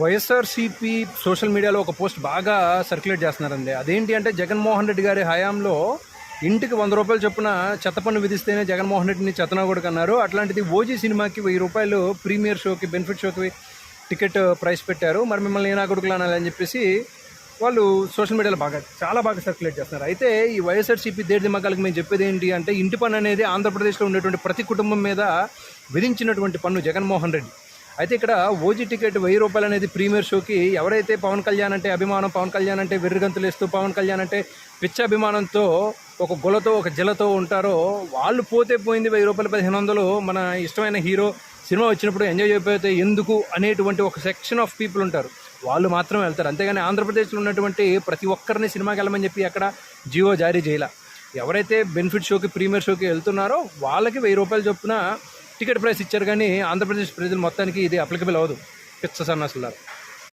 YSRCP social మీడియాలో ఒక post బాగా సర్క్యులేట్ చేస్తున్నారండి. అదేంటి అంటే జగన్మోహన్ రెడ్డి గారి హయాంలో ఇంటికి వంద రూపాయలు చొప్పున చెత్త పన్ను విధిస్తేనే జగన్మోహన్ రెడ్డిని చెత్తనాగొడుకు అన్నారు. అట్లాంటిది ఓజీ సినిమాకి వెయ్యి రూపాయలు ప్రీమియర్ షోకి బెనిఫిట్ షోకి టికెట్ ప్రైస్ పెట్టారు. మరి మిమ్మల్ని ఏనా కొడుకులు అనాలి అని చెప్పేసి వాళ్ళు సోషల్ మీడియాలో బాగా చాలా బాగా సర్క్యులేట్ చేస్తున్నారు. అయితే ఈ వైఎస్ఆర్సీపీ దేడి మగ్గాలకు మేము చెప్పేది ఏంటి అంటే ఇంటి పన్ను అనేది ఆంధ్రప్రదేశ్లో ఉండేటువంటి ప్రతి కుటుంబం మీద విధించినటువంటి పన్ను జగన్మోహన్ రెడ్డి. అయితే ఇక్కడ ఓజీ టికెట్ వెయ్యి రూపాయలు అనేది ప్రీమియర్ షోకి ఎవరైతే పవన్ కళ్యాణ్ అంటే అభిమానం పవన్ కళ్యాణ్ అంటే వెర్రిగంతులు వేస్తూ పవన్ కళ్యాణ్ అంటే పిచ్చ అభిమానంతో ఒక గులతో ఒక జలతో ఉంటారో వాళ్ళు పోతే పోయింది వెయ్యి రూపాయలు పదిహేను వందలు. మన ఇష్టమైన హీరో సినిమా వచ్చినప్పుడు ఎంజాయ్ చేయకపోతే ఎందుకు అనేటువంటి ఒక సెక్షన్ ఆఫ్ పీపుల్ ఉంటారు. వాళ్ళు మాత్రం వెళ్తారు. అంతేగాని ఆంధ్రప్రదేశ్లో ఉన్నటువంటి ప్రతి ఒక్కరిని సినిమాకి వెళ్ళమని చెప్పి అక్కడ జియో జారీ చేయాల. ఎవరైతే బెనిఫిట్ షోకి ప్రీమియర్ షోకి వెళ్తున్నారో వాళ్ళకి వెయ్యి రూపాయలు చొప్పున టికెట్ ప్రైస్ ఇచ్చారు కానీ ఆంధ్రప్రదేశ్ ప్రజలు మొత్తానికి ఇది అప్లికబుల్ అవ్వదు. పిచ్చ సన్నాసులారు.